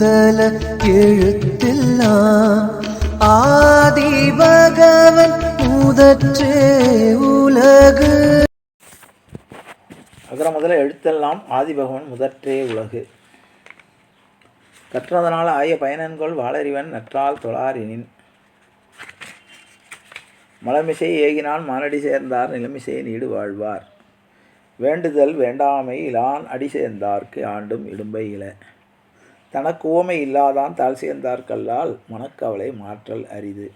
முதல எழுத்தெல்லாம் ஆதி பகவன் முதற்றே உலகு. அகர முதல எழுத்தெல்லாம் ஆதிபகவன் முதற்றே உலகு. கற்றதனால் ஆய பயனன்கொள் வாளறிவன் நற்றால் தொழாரினின் மலமிசை ஏகினால் மானடி சேர்ந்தார் நிலமிசை நீடு வாழ்வார். வேண்டுதல் வேண்டாமை இலான் அடி சேர்ந்தார்க்கு ஆண்டும் இடும்பை இல தனக்கு உவமை இல்லாதான் தாழ் சேர்ந்தார்கல்லால் மனக்கவலை மாற்றல் அரிது.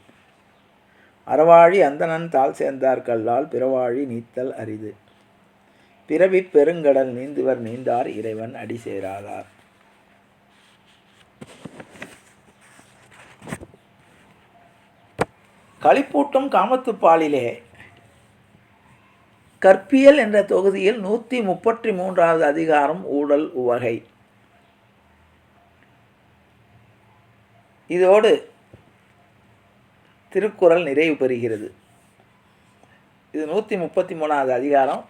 அறவாழி அந்தணன் தாழ் சேர்ந்தார்கல்லால் பிறவாழி நீத்தல் அரிது. பிறவி பெருங்கடல் நீந்துவர் நீந்தார் இறைவன் அடி சேராதார். களிப்பூட்டும் காமத்துப்பாலிலே கற்பியல் என்ற தொகுதியில் நூற்றி முப்பத்தி மூன்றாவது அதிகாரம் ஊழல் உவகை. இதோடு திருக்குறள் நிறைவு பெறுகிறது. இது நூற்றி முப்பத்தி மூணாவது அதிகாரம்.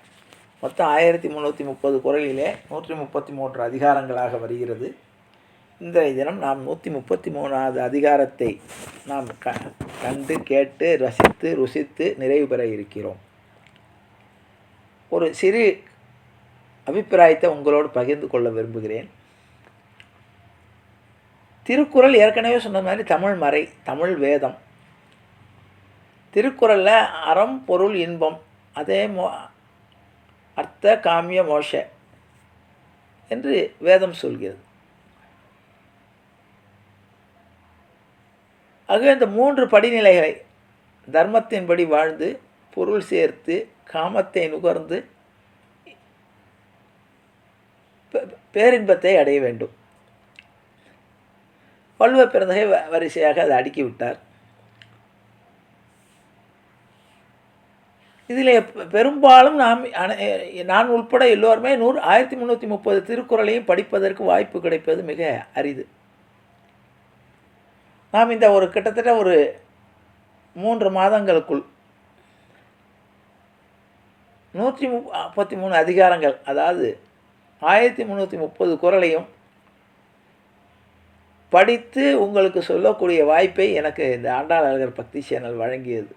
மொத்தம் ஆயிரத்தி முந்நூற்றி முப்பது குரலிலே நூற்றி முப்பத்தி மூன்று அதிகாரங்களாக வருகிறது. இந்த தினம் நாம் நூற்றி முப்பத்தி மூணாவது அதிகாரத்தை நாம் க கண்டு கேட்டு ரசித்து ருசித்து நிறைவு பெற இருக்கிறோம். ஒரு சிறு அபிப்பிராயத்தை உங்களோடு பகிர்ந்து கொள்ள விரும்புகிறேன். திருக்குறள் ஏற்கனவே சொன்ன மாதிரி தமிழ் மறை தமிழ் வேதம். திருக்குறளில் அறம் பொருள் இன்பம் அதே மோ அர்த்த காமிய மோஷ என்று வேதம் சொல்கிறது. ஆக இந்த மூன்று படிநிலைகளை தர்மத்தின்படி வாழ்ந்து பொருள் சேர்த்து காமத்தை நுகர்ந்து பே- பேரின்பத்தை அடைய வேண்டும். வள்ளுவ பிறந்தகை வ- வரிசையாக அதை அடுக்கி விட்டார் இதில் பெரும்பாலும் நாம் நான் உள்பட எல்லோருமே நூறு ஆயிரத்தி முந்நூற்றி முப்பது திருக்குறளையும் படிப்பதற்கு வாய்ப்பு கிடைப்பது மிக அரிது. நாம் இந்த ஒரு கிட்டத்தட்ட ஒரு மூன்று மாதங்களுக்குள் நூற்றி முப்பத்தி மூணு அதிகாரங்கள் அதாவது ஆயிரத்தி முந்நூற்றி முப்பது குறளையும் படித்து உங்களுக்கு சொல்லக்கூடிய வாய்ப்பை எனக்கு இந்த ஆண்டாளர்கள் பக்தி சேனல் வழங்கியது.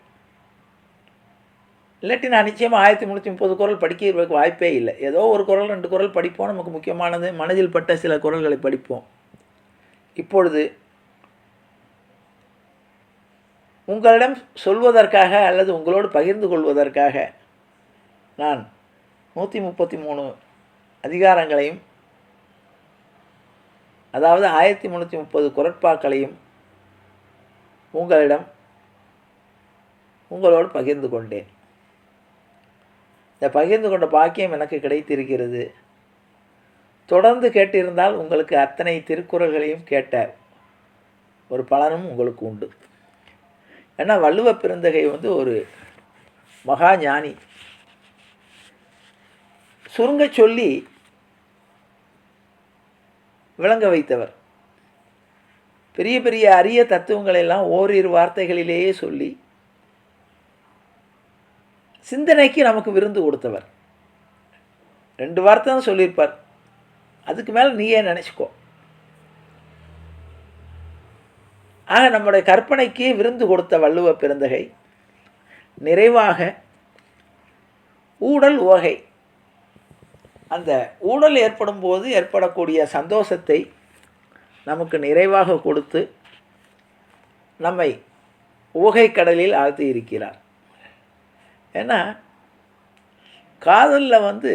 இல்லாட்டி நான் நிச்சயமாக ஆயிரத்தி முந்நூற்றி முப்பது குரல் படிக்கிறதுக்கு வாய்ப்பே இல்லை. ஏதோ ஒரு குரல் ரெண்டு குரல் படிப்போம் நமக்கு முக்கியமானது. மனதில் பட்ட சில குரல்களை படிப்போம். இப்பொழுது உங்களிடம் சொல்வதற்காக அல்லது உங்களோடு பகிர்ந்து கொள்வதற்காக நான் நூற்றி முப்பத்தி மூணு அதிகாரங்களையும் அதாவது ஆயிரத்தி முந்நூற்றி முப்பது குரட்பாக்களையும் உங்களிடம் உங்களோடு பகிர்ந்து கொண்டேன். இந்த பகிர்ந்து கொண்ட பாக்கியம் எனக்கு கிடைத்திருக்கிறது. தொடர்ந்து கேட்டிருந்தால் உங்களுக்கு அத்தனை திருக்குறள்களையும் கேட்ட ஒரு பலனும் உங்களுக்கு உண்டு. ஏன்னா வள்ளுவ பெருந்தகை வந்து ஒரு மகா ஞானி. சுருங்க சொல்லி விளங்க வைத்தவர். பெரிய பெரிய அரிய தத்துவங்களை எல்லாம் ஓரிரு வார்த்தைகளிலேயே சொல்லி சிந்தனைக்கு நமக்கு விருந்து கொடுத்தவர். ரெண்டு வார்த்தை தான் சொல்லியிருப்பார். அதுக்கு மேலே நீயே நினச்சிக்கோ? ஆக நம்முடைய கற்பனைக்கு விருந்து கொடுத்த வள்ளுவ பெருந்தகை நிறைவாக ஊடல் ஓகை. அந்த ஊடல் ஏற்படும் போது ஏற்படக்கூடிய சந்தோஷத்தை நமக்கு நிறைவாக கொடுத்து நம்மை ஊகை கடலில் ஆழ்த்தி இருக்கிறார். ஏன்னா காதலில் வந்து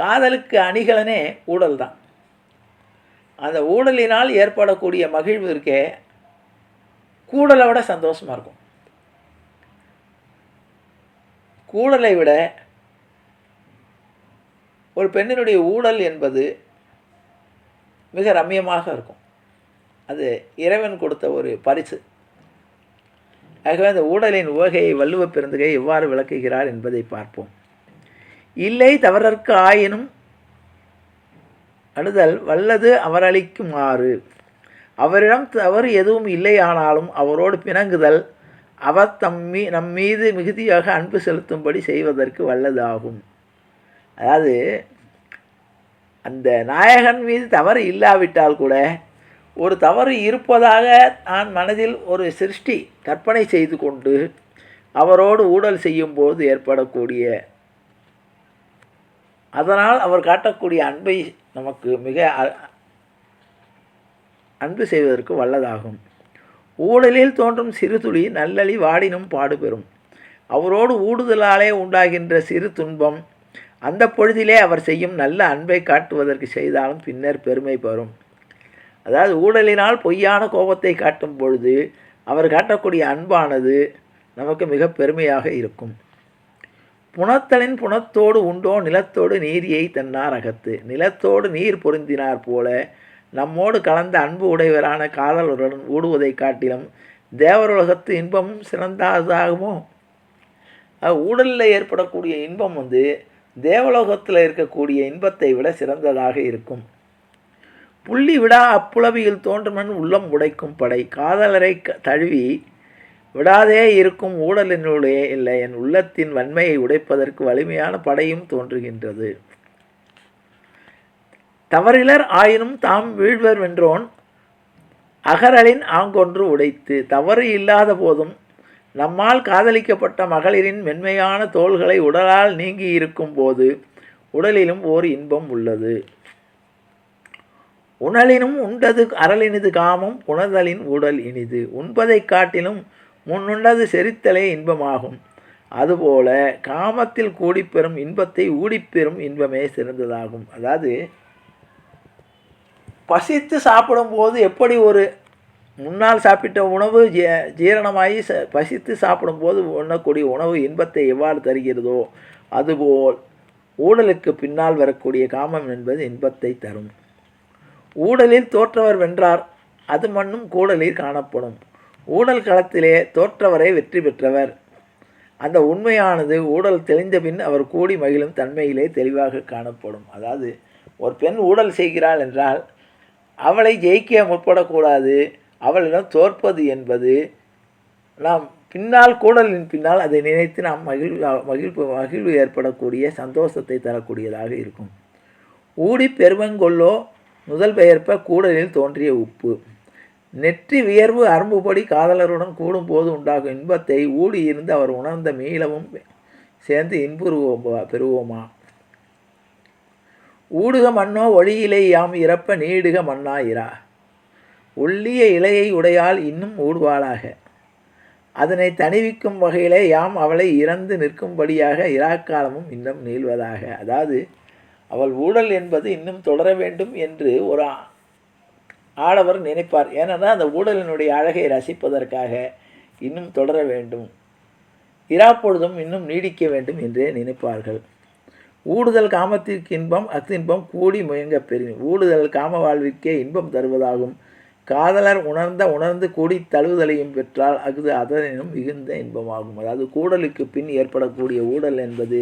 காதலுக்கு அணிகலனே ஊழல் தான். அந்த ஊடலினால் ஏற்படக்கூடிய மகிழ்வு இருக்கே கூடலை விட சந்தோஷமாக இருக்கும். கூடலை விட ஒரு பெண்ணினுடைய ஊடல் என்பது மிக ரம்மியமாக இருக்கும். அது இறைவன் கொடுத்த ஒரு பரிசு. ஆகவே அந்த ஊடலின் உவகையை வள்ளுவ பெருந்தகை எவ்வாறு விளக்குகிறார் என்பதை பார்ப்போம். இல்லை தவறற்கு ஆயினும் அணுதல் வல்லது அவரளிக்குமாறு. அவரிடம் தவறு எதுவும் இல்லையானாலும் அவரோடு பிணங்குதல் அவர் தம்மீ நம் மீது மிகுதியாக அன்பு செலுத்தும்படி செய்வதற்கு வல்லதாகும். அதாவது அந்த நாயகன் மீது தவறு இல்லாவிட்டால் கூட ஒரு தவறு இருப்பதாக நான் மனதில் ஒரு சிருஷ்டி கற்பனை செய்து கொண்டு அவரோடு ஊழல் செய்யும்போது ஏற்படக்கூடிய அதனால் அவர் காட்டக்கூடிய அன்பை நமக்கு மிக அன்பு செய்வதற்கு வல்லதாகும். ஊழலில் தோன்றும் சிறு துளி நல்லளி வாடினும் பாடுபெறும். அவரோடு ஊடுதலாலே உண்டாகின்ற சிறு துன்பம் அந்த பொழுதிலே அவர் செய்யும் நல்ல அன்பை காட்டுவதற்கு செய்தாலும் பின்னர் பெருமை பெறும். அதாவது ஊழலினால் பொய்யான கோபத்தை காட்டும் பொழுது அவர் காட்டக்கூடிய அன்பானது நமக்கு மிக பெருமையாக இருக்கும். புனத்தலின் புனத்தோடு உண்டோ நிலத்தோடு நீரியை தன்னார் அகத்து. நிலத்தோடு நீர் பொருந்தினார் போல நம்மோடு கலந்த அன்பு உடையவரான காதலருடன் ஊடுவதை காட்டிலும் தேவருலகத்து இன்பமும் சிறந்ததாகுமோ? ஊடலில் ஏற்படக்கூடிய இன்பம் வந்து தேவலோகத்தில் இருக்கக்கூடிய இன்பத்தை விட சிறந்ததாக இருக்கும். புள்ளி விடா அப்புலவியில் தோன்றுமன் உள்ளம் உடைக்கும் படை. காதலரை க- தழுவி விடாதே இருக்கும் ஊடலினுடைய இல்லை என் உள்ளத்தின் வன்மையை உடைப்பதற்கு வலிமையான படையும் தோன்றுகின்றது. தவறிலர் ஆயினும் தாம் வீழ்வர் வென்றோன் அகரலின் ஆங்கொன்று உடைத்து தவறு இல்லாத போதும் நம்மால் காதலிக்கப்பட்ட மகளிரின் மென்மையான தோள்களை உடலால் நீங்கி இருக்கும் போது உடலிலும் ஓர் இன்பம் உள்ளது. உணலினும் உண்டது அரளினது காமம் உணர்தலின் உடல் இனிது. உண்பதைக் காட்டிலும் முன்னுண்டது செரித்தலே இன்பமாகும். அதுபோல காமத்தில் கூடிப்பெறும் இன்பத்தை ஊடிப்பெறும் இன்பமே சிறந்ததாகும். அதாவது பசித்து சாப்பிடும்போது எப்படி ஒரு முன்னால் சாப்பிட்ட உணவு ஜீ ஜீரணமாகி ச பசித்து சாப்பிடும்போது உண்ணக்கூடிய உணவு இன்பத்தை எவ்வாறு தருகிறதோ அதுபோல் ஊடலுக்கு பின்னால் வரக்கூடிய காமம் என்பது இன்பத்தை தரும். ஊடலில் தோற்றவர் வென்றார் அது மண்ணும் கூடலில் காணப்படும். ஊடல் களத்திலே தோற்றவரை வெற்றி பெற்றவர். அந்த உண்மையானது ஊடல் தெளிந்த பின் அவர் கூடி மகிழும் தன்மையிலே தெளிவாக காணப்படும். அதாவது ஒரு பெண் ஊடல் செய்கிறாள் என்றால் அவளை ஜெயிக்க முற்படக்கூடாது. அவளிடம் தோற்பது என்பது நாம் பின்னால் கூடலின் பின்னால் அதை நினைத்து நாம் மகிழ்வு மகிழ்வு மகிழ்வு ஏற்படக்கூடிய சந்தோஷத்தை தரக்கூடியதாக இருக்கும். ஊடி பெருவங்கொள்ளோ முதல் பெயர்ப்ப கூடலில் தோன்றிய உப்பு. நெற்றி வியர்வு அரும்புபடி காதலருடன் கூடும்போது உண்டாகும் இன்பத்தை ஊடி இருந்து அவர் உணர்ந்த மீளவும் சேர்ந்து இன்புருவோம் பெறுவோமா? ஊடுக மண்ணோ ஒளியிலே யாம் இறப்ப நீடுக மண்ணாயிரா ஒள்ளிய இலையை உடையால் இன்னும் ஊடுவாளாக. அதனை தணிவிக்கும் வகையிலே யாம் அவளை இறந்து நிற்கும்படியாக இராக்காலமும் இன்னும் நீள்வதாக. அதாவது அவள் ஊழல் என்பது இன்னும் தொடர வேண்டும் என்று ஒரு ஆடவர் நினைப்பார். ஏனென்றால் அந்த ஊழலினுடைய அழகை ரசிப்பதற்காக இன்னும் தொடர வேண்டும். இராப்பொழுதும் இன்னும் நீடிக்க வேண்டும் என்றே நினைப்பார்கள். ஊடுதல் காமத்திற்கு இன்பம் அத்தின்பம் கூடி முயங்க பெறும். ஊடுதல் காம வாழ்விற்கே இன்பம் தருவதாகும். காதலர் உணர்ந்த உணர்ந்து கூடி தழுவுதலையும் பெற்றால் அஃது அதனினும் மிகுந்த இன்பமாகும். அதாவது கூடலுக்கு பின் ஏற்படக்கூடிய ஊடல் என்பது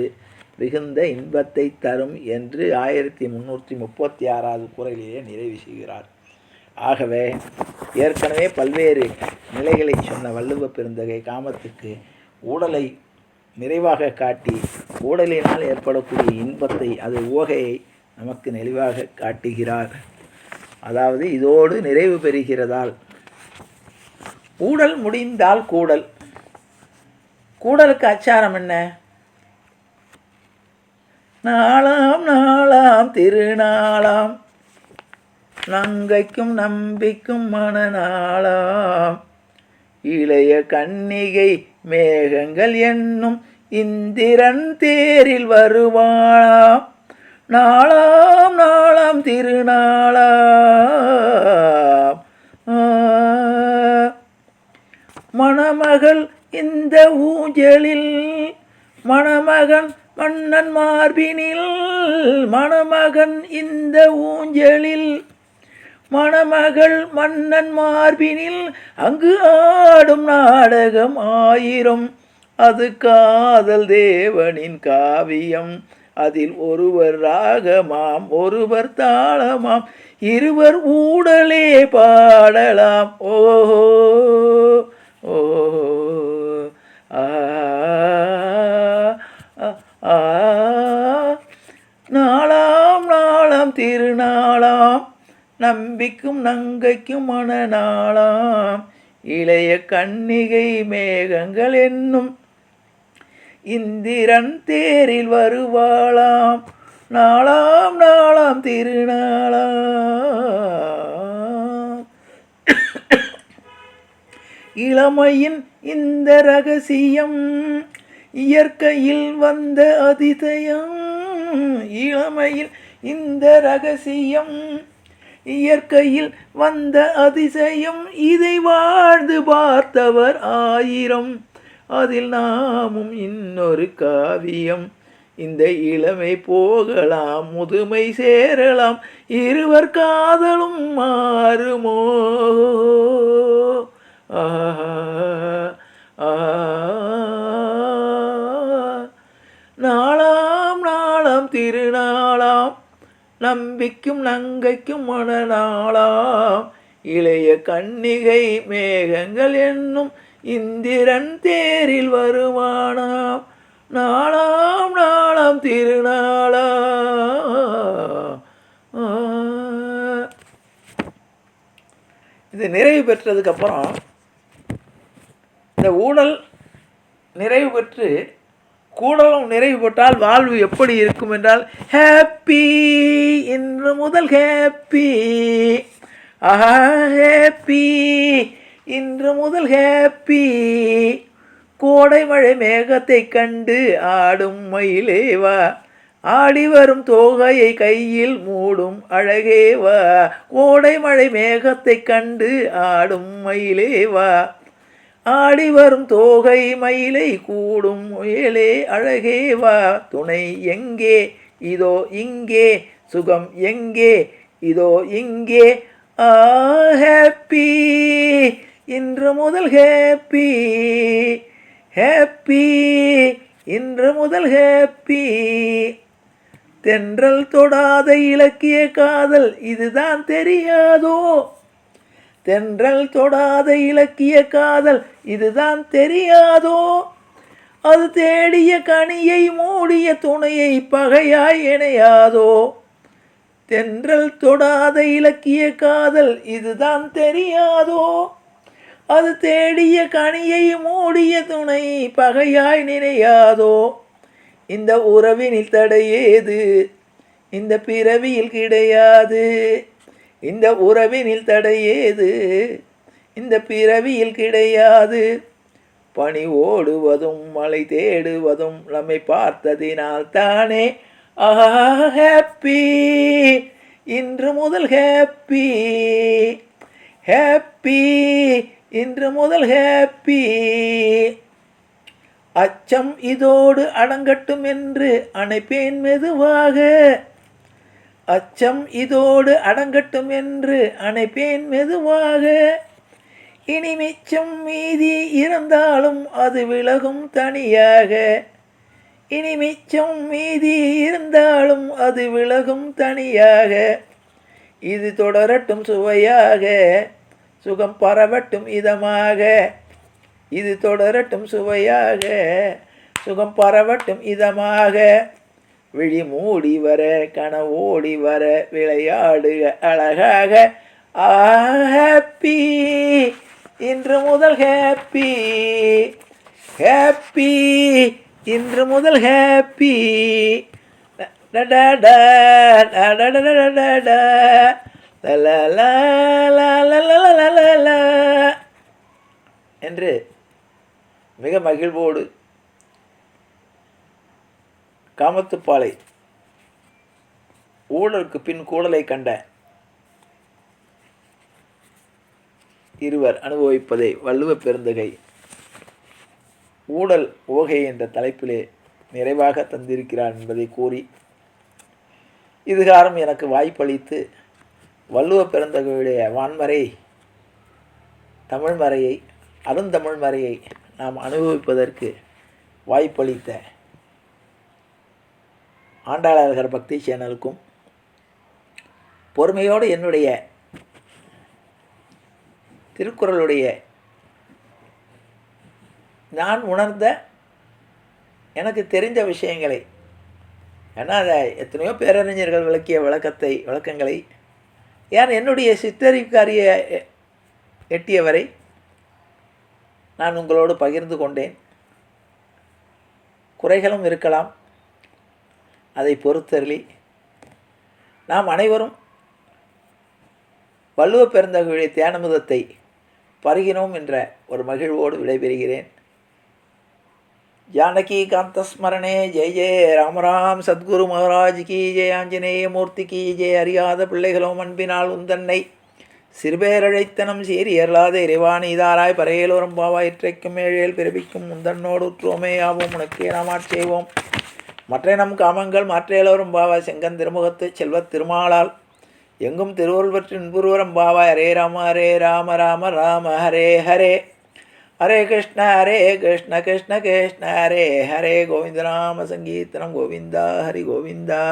மிகுந்த இன்பத்தை தரும் என்று ஆயிரத்தி முந்நூற்றி முப்பத்தி ஆறாவது குரலிலே நிறைவு செய்கிறார். ஆகவே ஏற்கனவே பல்வேறு நிலைகளை சொன்ன வள்ளுவ பெருந்தகை காமத்துக்கு ஊடலை நிறைவாக காட்டி ஊடலினால் ஏற்படக்கூடிய இன்பத்தை அது ஓகையை நமக்கு நெளிவாக காட்டுகிறார். அதாவது இதோடு நிறைவு பெறுகிறதால். ஊடல் முடிந்தால் கூடல். கூடலுக்கு அச்சாரம் என்ன? நாளாம் நாளாம் திருநாளாம். நங்கைக்கும் நம்பிக்கும் மனநாளாம். இளைய கன்னிகை மேகங்கள் என்னும் இந்திரன் தேரில் வருவாளாம். நாளாம் நாளாம் திருநாளாம். மணமகள் இந்த ஊஞ்சலில் மணமகன் மன்னன் மார்பினில் மணமகன் இந்த ஊஞ்சலில் மணமகள் மன்னன் மார்பினில் அங்கு ஆடும் நாடகம் ஆயிரம். அது காதல் தேவனின் காவியம். அதில் ஒருவர் ராகமாம் ஒருவர் தாளமாம் இருவர் ஊடலே பாடலாம். ஓஹோ ஓஹோ ஆ ஆ, நாளாம் நாளாம் திருநாளாம் நம்பிக்கும் நங்கைக்கும் மனநாளாம் இளைய கன்னிகை மேகங்கள் என்னும் இந்திரன் தேரில் வருவாளாம். நாளாம் நாளாம் திருநாளாம். இளமையின் இந்த ரகசியம் இயற்கையில் வந்த அதிசயம். இளமையில் இந்த ரகசியம் இயற்கையில் வந்த அதிசயம். இதை வாழ்ந்து பார்த்தவர் ஆயிரம். அதில் நாமும் இன்னொரு காவியம். இந்த இளமை போகலாம் முதுமை சேரலாம் இருவர் காதலும் மாறுமோ? ஆஹா, நாளாம் நாளாம் திருநாளாம் நம்பிக்கும் நங்கைக்கும் மனநாளாம். இளைய கன்னிகை மேகங்கள் என்னும் இந்திரன் தேரில் வருமானாம் நாளாம் நாளாம் திருநாளா. இது நிறைவு பெற்றதுக்கப்புறம் இந்த ஊழல் நிறைவு பெற்று கூடலும் நிறைவு பெற்றால் வாழ்வு எப்படி இருக்கும் என்றால் ஹாப்பி இன்று முதல் ஹாப்பி. ஆஹா ஹாப்பி. இன்று முதல் ஹாப்பி கோடை மழை மேகத்தை கண்டு ஆடும் மயிலேவா ஆடி வரும் தோகையை கையில் மூடும் அழகேவா கோடை மழை மேகத்தை கண்டு ஆடும் மயிலேவா ஆடி வரும் தோகை மயிலை கூடும் முயலே அழகேவா துணை எங்கே? இதோ இங்கே. சுகம் எங்கே? இதோ இங்கே. ஆ ஹாப்பி இன்று முதல் ஹேப்பி ஹேப்பி இன்று முதல் ஹேப்பி தென்றல் தொடாத இலக்கிய காதல் இதுதான் தெரியாதோ? தென்றல் தொடாத இலக்கிய காதல் இதுதான் தெரியாதோ? அது தேடிய கனியை மூடிய துணையை பகையாய் இணையாதோ? தென்றல் தொடாத இலக்கிய காதல் இதுதான் தெரியாதோ? அது தேடிய கனியை மூடிய துணை பகையாய் நினையாதோ? இந்த உறவினில் தடையேது இந்த பிறவியில் கிடையாது. இந்த உறவினில் தடையேது இந்த பிறவியில் கிடையாது. பனி ஓடுவதும் மலை தேடுவதும் நம்மை பார்த்ததினால் தானே. ஆஹா ஹாப்பி இன்று முதல் ஹாப்பி ஹாப்பி இன்று முதல் ஹாப்பி அச்சம் இதோடு அடங்கட்டும் என்று அணைப்பேன் மெதுவாக. அச்சம் இதோடு அடங்கட்டும் என்று அணைப்பேன் மெதுவாக. இனி மிச்சம் மீதி இருந்தாலும் அது விலகும் தனியாக. இனி மிச்சம் மீதி இருந்தாலும் அது விலகும் தனியாக. இது தொடரட்டும் சுவையாக. சுகம் பரவட்டும் இதமாக. இது தொடரட்டும் சுவையாக. சுகம் பரவட்டும் இதமாக. விழி மூடி வர கனவோடி வர விளையாடுக அழகாக. ஹாப்பி. இன்று முதல் ஹாப்பி. ஹாப்பி. இன்று முதல் ஹாப்பி. என்று மிக மகிழ்வோடு காமத்துப்பாலை ஊழலுக்கு பின் கூடலை கண்ட இருவர் அனுபவிப்பதை வள்ளுவ பெருந்தகை ஊழல் ஓகை என்ற தலைப்பிலே நிறைவாக தந்திருக்கிறார் என்பதை கூறி இதுகாரம் எனக்கு வாய்ப்பளித்து வள்ளுவ பெருந்தகையுடைய வான்மறை தமிழ்மறையை அருந்தமிழ்மறையை நாம் அனுபவிப்பதற்கு வாய்ப்பளித்த ஆண்டாளர்கள் பக்தி சேனலுக்கும் பொறுமையோடு என்னுடைய திருக்குறளுடைய நான் உணர்ந்த எனக்கு தெரிந்த விஷயங்களை ஏன்னா அதை எத்தனையோ பேரறிஞர்கள் விளக்கிய விளக்கத்தை விளக்கங்களை ஏன் என்னுடைய சித்தரிக்காரிய எட்டியவரை நான் உங்களோடு பகிர்ந்து கொண்டேன். குறைகளும் இருக்கலாம். அதை பொறுத்தருளி. நாம் அனைவரும் வள்ளுவ பெருந்தகையுடைய தியானமுதத்தை பருகினோம் என்ற ஒரு மகிழ்வோடு விடைபெறுகிறேன். ஜானகி காந்த ஸ்மரணே ஜெய ஜெய ராமராம் சத்குரு மகாராஜ் கி ஜெய ஆஞ்சநேய மூர்த்தி கி ஜெய அறியாத பிள்ளைகளும் அன்பினால் உந்தன்னை சிறுபேரழைத்தனம் சீர் இயலாத இறைவாணி இதாராய் பரையிலோரம் பாவா இற்றைக்கும் ஏழேல் பிறப்பிக்கும் முந்தன்னோடு உற்றோமே ஆவோம் உனக்கே நாமாட் செய்வோம் மற்ற நம் காமங்கள் மாற்றேலோரும் பாவா செங்கன் திருமுகத்து செல்வத் திருமாலால் எங்கும் திருவள்ளுவற்று இன்புருவரம் பாவா ஹரே ராம ஹரே ராம ராம ராம ஹரே ஹரே ஹரே கிருஷ்ண ஹரே கிருஷ்ண கிருஷ்ண கிருஷ்ண ஹரே ஹரே கோவிந்த நாம சங்கீர்த்தனம் கோவிந்தா ஹரி கோவிந்தா